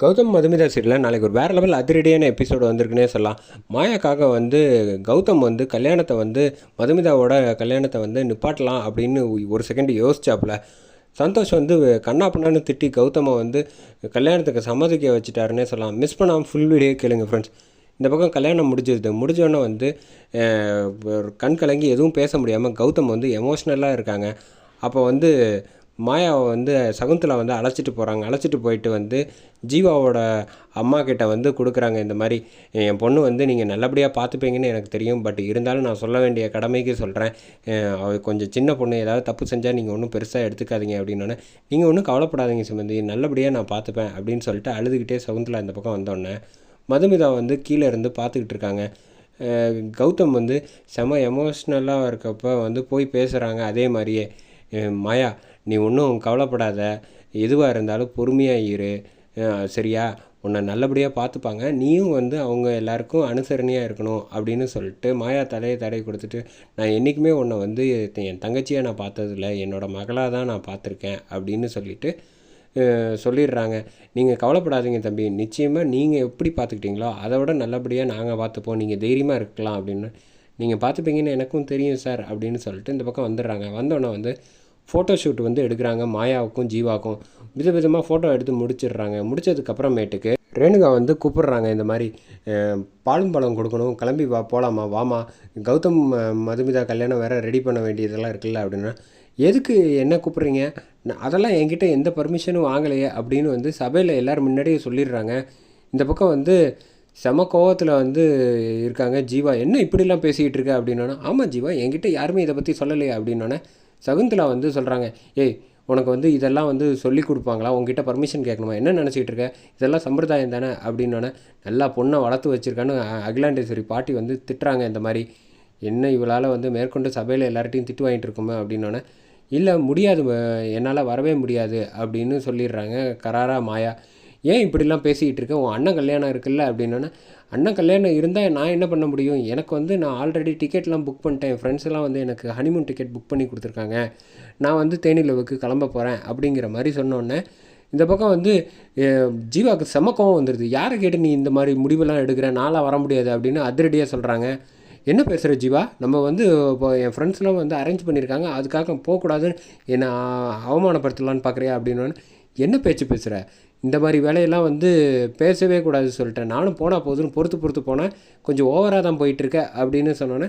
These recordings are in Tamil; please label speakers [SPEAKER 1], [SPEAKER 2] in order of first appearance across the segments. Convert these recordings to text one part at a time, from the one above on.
[SPEAKER 1] கௌதம் மதுமிதா சீரியலில் நாளைக்கு ஒரு வேறு லெவல் அதிரடியான எபிசோடு வந்திருக்குன்னே சொல்லலாம். மாயாக்காக வந்து கௌதம் வந்து கல்யாணத்தை வந்து மதுமிதாவோட கல்யாணத்தை வந்து நிப்பாட்டலாம் அப்படின்னு ஒரு செகண்ட் யோசிச்சாப்புல. சந்தோஷ் வந்து கண்ணா பண்ணான்னு திட்டி கௌதமை வந்து கல்யாணத்துக்கு சம்மதிக்க வச்சுட்டாருன்னே சொல்லலாம். மிஸ் பண்ணாமல் ஃபுல் வீடியோ கேளுங்க ஃப்ரெண்ட்ஸ் இந்த பக்கம் கல்யாணம் முடிஞ்சது. முடிஞ்சோடனே வந்து ஒரு கண் கலங்கி எதுவும் பேச முடியாமல் கௌதம் வந்து எமோஷ்னலாக இருக்காங்க. அப்போ வந்து மாயாவை வந்து சகுந்தலா வந்து அழைச்சிட்டு போகிறாங்க அழைச்சிட்டு போயிட்டு வந்து ஜீவாவோட அம்மா கிட்ட வந்து கொடுக்குறாங்க இந்த மாதிரி என் பொண்ணு வந்து நீங்கள் நல்லபடியாக பார்த்துப்பீங்கன்னு எனக்கு தெரியும். பட் இருந்தாலும் நான் சொல்ல வேண்டிய கடமைக்கு சொல்கிறேன் அவ கொஞ்சம் சின்ன பொண்ணு ஏதாவது தப்பு செஞ்சால் நீங்கள் ஒன்றும் பெருசாக எடுத்துக்காதீங்க. அப்படின்னோடனே நீங்கள் ஒன்றும் கவலைப்படாதீங்க சிமந்தி. நல்லபடியாக நான் பார்த்துப்பேன். அப்படின்னு சொல்லிட்டு அழுதுகிட்டே சகுந்தலா இந்த பக்கம் வந்தோடனே மதுமிதா வந்து கீழே இருந்து பார்த்துக்கிட்டு இருக்காங்க. கௌதம் வந்து செம எமோஷ்னலாக இருக்கப்போ வந்து போய் பேசுகிறாங்க அதே மாதிரியே. மாயா நீ ஒன்றும் கவலைப்படாத. எதுவாக இருந்தாலும் பொறுமையாக இரு. சரியா? உன்னை நல்லபடியாக பார்த்துப்பாங்க. நீயும் வந்து அவங்க எல்லாருக்கும் அனுசரணையாக இருக்கணும் அப்படின்னு சொல்லிட்டு மாயா தலையை தடை கொடுத்துட்டு நான் என்றைக்குமே உன்னை வந்து என் தங்கச்சியாக நான் பார்த்ததில்ல. என்னோட மகளாக தான் நான் பார்த்துருக்கேன் அப்படின்னு சொல்லிட்டு சொல்லிடுறாங்க. நீங்கள் கவலைப்படாதீங்க தம்பி. நிச்சயமாக நீங்கள் எப்படி பார்த்துக்கிட்டீங்களோ அதை விட நல்லபடியாக நாங்கள் பார்த்துப்போம். நீங்கள் தைரியமாக இருக்கலாம் அப்படின்னு. நீங்கள் பார்த்துப்பீங்கன்னு எனக்கும் தெரியும் சார் அப்படின்னு சொல்லிட்டு இந்த பக்கம் வந்துடுறாங்க. வந்தோடனே வந்து ஃபோட்டோ ஷூட் வந்து எடுக்கிறாங்க மாயாவுக்கும் ஜீவாவுக்கும் விதவிதமாக ஃபோட்டோ எடுத்து முடிச்சிடுறாங்க. முடிச்சதுக்கப்புறமேட்டுக்கு ரேணுகா வந்து கூப்பிடுறாங்க இந்த மாதிரி பாலும் பழம் கொடுக்கணும் கிளம்பி வா போகலாமா வாமா கௌதம் மதுமிதா கல்யாணம் வேறு ரெடி பண்ண வேண்டியதெல்லாம் இருக்குல்ல அப்படின்னா எதுக்கு என்ன கூப்பிட்றீங்க? நான் அதெல்லாம் என்கிட்ட எந்த பர்மிஷனும் வாங்கலையே அப்படின்னு வந்து சபையில் எல்லோரும் முன்னாடியே சொல்லிடுறாங்க. இந்த பக்கம் வந்து செம கோவத்தில் வந்து இருக்காங்க ஜீவா என்ன இப்படிலாம் பேசிக்கிட்டு இருக்க? அப்படின்னோன்னா ஆமாம் ஜீவா என்கிட்ட யாருமே இதை பற்றி சொல்லலையே அப்படின்னோடனே சகுந்தலா வந்து சொல்கிறாங்க ஏய் உனக்கு வந்து இதெல்லாம் வந்து சொல்லி கொடுப்பாங்களா? உங்ககிட்ட பர்மிஷன் கேட்கணுமா? என்ன நினச்சிக்கிட்டு இருக்க? இதெல்லாம் சம்பிரதாயம் தானே? அப்படின்னோடனே நல்லா பொண்ணை வளர்த்து வச்சுருக்கான்னு அகிலாண்டேஸ்வரி பாட்டி வந்து திட்டுறாங்க இந்த மாதிரி. என்ன இவளால் வந்து மேற்கொண்டு சபையில் எல்லார்ட்டையும் திட்டு வாங்கிட்டு இருக்குமே? அப்படின்னோடனே இல்லை முடியாது என்னால் வரவே முடியாது அப்படின்னு சொல்லிடுறாங்க கராரா மாயா. ஏன் இப்படிலாம் பேசிக்கிட்டு இருக்க உன் அண்ணன் கல்யாணம் இருக்குல்ல அப்படின்னா அண்ணன் கல்யாணம் இருந்தால் நான் என்ன பண்ண முடியும்? எனக்கு வந்து நான் ஆல்ரெடி டிக்கெட்லாம் புக் பண்ணிட்டேன். என் ஃப்ரெண்ட்ஸ் எல்லாம் வந்து எனக்கு ஹனிமூன் டிக்கெட் புக் பண்ணி கொடுத்துருக்காங்க. நான் வந்து தேனிலவுக்கு கிளம்ப போகிறேன் அப்படிங்கிற மாதிரி சொன்னோன்னே இந்த பக்கம் வந்து ஜீவாவுக்கு செம கோவம் வந்துடுது யாரை கேட்டு நீ இந்த மாதிரி முடிவெல்லாம் எடுக்கிற? நாளாக வர முடியாது. அப்படின்னு அதிரடியாக சொல்கிறாங்க என்ன பேசுகிற ஜீவா? நம்ம வந்து இப்போ என் ஃப்ரெண்ட்ஸ்லாம் வந்து அரேஞ்ச் பண்ணியிருக்காங்க அதுக்காக போகக்கூடாதுன்னு என்னை அவமானப்படுத்தலான்னு பார்க்குறியா அப்படின்னு என்ன பேச்சு பேசுகிற இந்த மாதிரி வேலையெல்லாம் வந்து பேசவே கூடாது சொல்லிட்டேன். நானும் போனால் போதுன்னு பொறுத்து பொறுத்து போனேன். கொஞ்சம் ஓவராக தான் போயிட்டுருக்க அப்படின்னு சொன்னோன்னே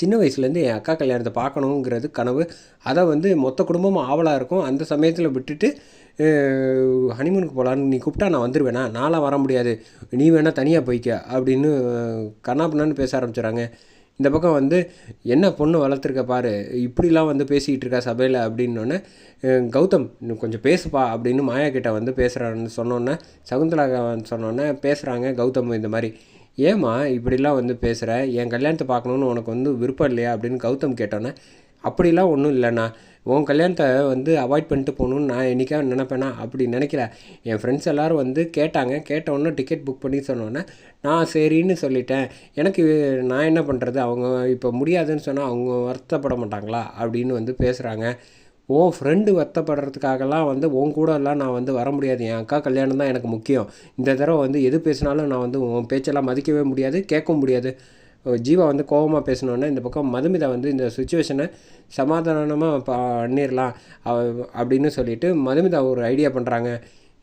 [SPEAKER 1] சின்ன வயசுலேருந்து என் அக்கா கல்யாணத்தை பார்க்கணுங்கிறது கனவு. அதை வந்து மொத்த குடும்பமும் ஆவலாக இருக்கும். அந்த சமயத்தில் விட்டுட்டு ஹனிமூனுக்கு போகலான்னு நீ கூப்பிட்டா நான் வந்துடுவேனா நான்லாம் வர முடியாது. நீ வேணால் தனியாக போய்க்க அப்படின்னு கண்ணாப்பின்னான்னு பேச ஆரம்பிச்சிடறாங்க இந்த பக்கம் வந்து என்ன பொண்ணு வளர்த்துருக்க பாரு இப்படிலாம் வந்து பேசிக்கிட்டு இருக்கா சபையில்? அப்படின்னோடனே கௌதம் கொஞ்சம் பேசுப்பா அப்படின்னு மாயா கிட்ட வந்து பேசுகிறான்னு சொன்னோன்னே சகுந்தலா சொன்னோன்னே பேசுகிறாங்க கௌதம் இந்த மாதிரி. ஏம்மா இப்படிலாம் வந்து பேசுகிற என் கல்யாணத்தை பார்க்கணுன்னு உனக்கு வந்து விருப்பம் இல்லையா? அப்படின்னு கௌதம் கேட்டோன்னே அப்படிலாம் ஒன்றும் இல்லைண்ணா. உன் கல்யாணத்தை வந்து அவாய்ட் பண்ணிட்டு போகணுன்னு நான் என்றைக்காவது நினைப்பேனா? அப்படி நினைக்கல. என் ஃப்ரெண்ட்ஸ் எல்லோரும் வந்து கேட்டாங்க. கேட்ட உடனே டிக்கெட் புக் பண்ணி சொன்னோன்னே நான் சரின்னு சொல்லிட்டேன். எனக்கு நான் என்ன பண்ணுறது அவங்க இப்போ முடியாதுன்னு சொன்னால் அவங்க வருத்தப்பட மாட்டாங்களா? அப்படின்னு வந்து பேசுகிறாங்க உன் ஃப்ரெண்டு வருத்தப்படுறதுக்காகலாம் வந்து உன் கூடலாம் நான் வந்து வர முடியாது. என் அக்கா கல்யாணம் தான் எனக்கு முக்கியம். இந்த தடவை வந்து எது பேசினாலும் நான் வந்து உன் பேச்செல்லாம் மதிக்கவே முடியாது கேட்கவும் முடியாது. ஜீவா வந்து கோவமாக பேசினோன்னே இந்த பக்கம் மதுமிதா வந்து இந்த சுச்சுவேஷனை சமாதானமாக பண்ணிடலாம் அப்படின்னு சொல்லிட்டு மதுமிதா ஒரு ஐடியா பண்ணுறாங்க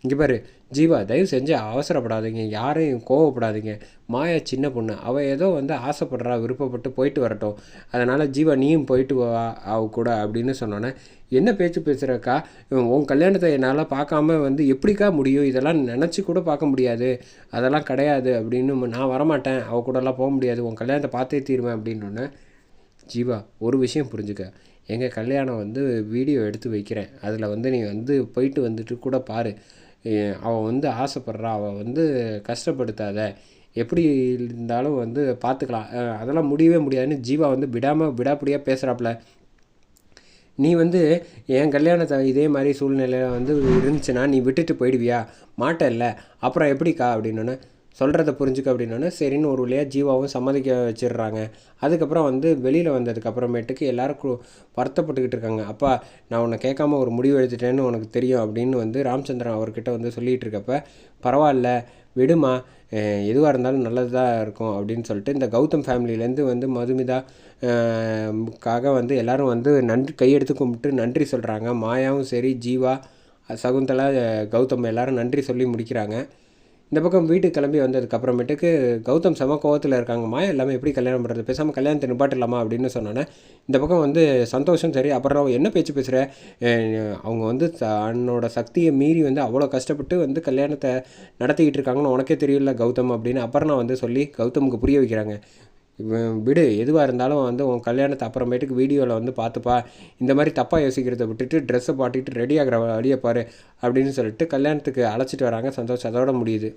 [SPEAKER 1] இங்கே பாரு ஜீவா தயவு செஞ்சு அவசரப்படாதீங்க. யாரையும் கோவப்படாதீங்க. மாயா சின்ன பொண்ணு. அவள் ஏதோ வந்து ஆசைப்படுறா விருப்பப்பட்டு போயிட்டு வரட்டும். அதனால் ஜீவா நீயும் போயிட்டு வா அவ கூட அப்படின்னு சொன்னோன்னே என்ன பேச்சு பேசுகிறக்கா உன் கல்யாணத்தை என்னால் பார்க்காம வந்து எப்படிக்கா முடியும்? இதெல்லாம் நினச்சி கூட பார்க்க முடியாது. அதெல்லாம் கிடையாது. அப்படின்னு நான் வரமாட்டேன். அவள் கூடலாம் போக முடியாது. உன் கல்யாணத்தை பார்த்தே தீருவேன். அப்படின்னோடனே ஜீவா ஒரு விஷயம் புரிஞ்சுக்க. எங்கள் கல்யாணம் வந்து வீடியோ எடுத்து வைக்கிறேன். அதில் வந்து நீ வந்து போயிட்டு வந்துட்டு கூட பாரு. அவள் வந்து ஆசைப்படுறா. அவள் வந்து கஷ்டப்படுத்தாத. எப்படி இருந்தாலும் வந்து பார்த்துக்கலாம் அதெல்லாம் முடியவே முடியாதுன்னு ஜீவா வந்து விடாமல் விடாப்படியாக பேசுகிறாப்புல நீ வந்து என் கல்யாணத்தை இதே மாதிரி சூழ்நிலையில் வந்து இருந்துச்சுன்னா நீ விட்டுட்டு போயிடுவியா? மாட்டல்ல அப்புறம் எப்படிக்கா? அப்படின்னோடனே சொல்கிறத புரிஞ்சுக்க அப்படின்னோடனே சரின்னு ஒரு வழியாக ஜீவாவும் சம்மதிக்க வச்சிடுறாங்க. அதுக்கப்புறம் வந்து வெளியில் வந்ததுக்கப்புறமேட்டுக்கு எல்லோரும் எல்லாரும் கு- வருத்தப்பட்டுக்கிட்டு இருக்காங்க. அப்பா நான் உன்னை கேட்காம ஒரு முடிவு எடுத்துட்டேன்னு உனக்கு தெரியும் அப்படின்னு வந்து ராமச்சந்திரன் அவர்கிட்ட வந்து சொல்லிகிட்டு இருக்கப்ப பரவாயில்ல விடுமா எதுவாக இருந்தாலும் நல்லது தான் இருக்கும் அப்படின்னு சொல்லிட்டு இந்த கௌதம் ஃபேமிலியிலேருந்து வந்து மதுமிதா காக வந்து எல்லாரும் வந்து நன்றி கையெடுத்து கும்பிட்டு நன்றி சொல்கிறாங்க மாயாவும் சரி ஜீவா சகுந்தலா கௌதம் எல்லாரும் நன்றி சொல்லி முடிக்கிறாங்க. இந்த பக்கம் வீட்டுக்கு கிளம்பி வந்ததுக்கு அப்புறமேட்டுக்கு கௌதம் செம கோவத்தில் இருக்காங்கம்மா எல்லாமே எப்படி கல்யாணம் பண்ணுறது பேசாமல் கல்யாணத்தை நிப்பாட்டலாமா? அப்படின்னு சொன்னோன்னே இந்த பக்கம் வந்து சந்தோஷம் சரி அப்புறம் என்ன பேச்சு பேசுகிற அவங்க வந்து தன்னோட சக்தியை மீறி வந்து அவ்வளோ கஷ்டப்பட்டு வந்து கல்யாணத்தை நடத்திக்கிட்டு இருக்காங்கன்னு உனக்கே தெரியல கௌதம் அப்படின்னு அப்புறம் வந்து சொல்லி கௌதமுக்கு புரிய வைக்கிறாங்க. விடு எதுவாக இருந்தாலும் வந்து உன் கல்யாணத்தை அப்புறமேட்டுக்கு வீடியோவில் வந்து பார்த்துப்பா. இந்த மாதிரி தப்பாக யோசிக்கிறத விட்டுட்டு ட்ரெஸ்ஸை பாட்டிட்டு ரெடி ஆகிற வழியை பாரு அப்படின்னு சொல்லிட்டு கல்யாணத்துக்கு அழைச்சிட்டு வராங்க சந்தோஷம் அதோட முடியுது.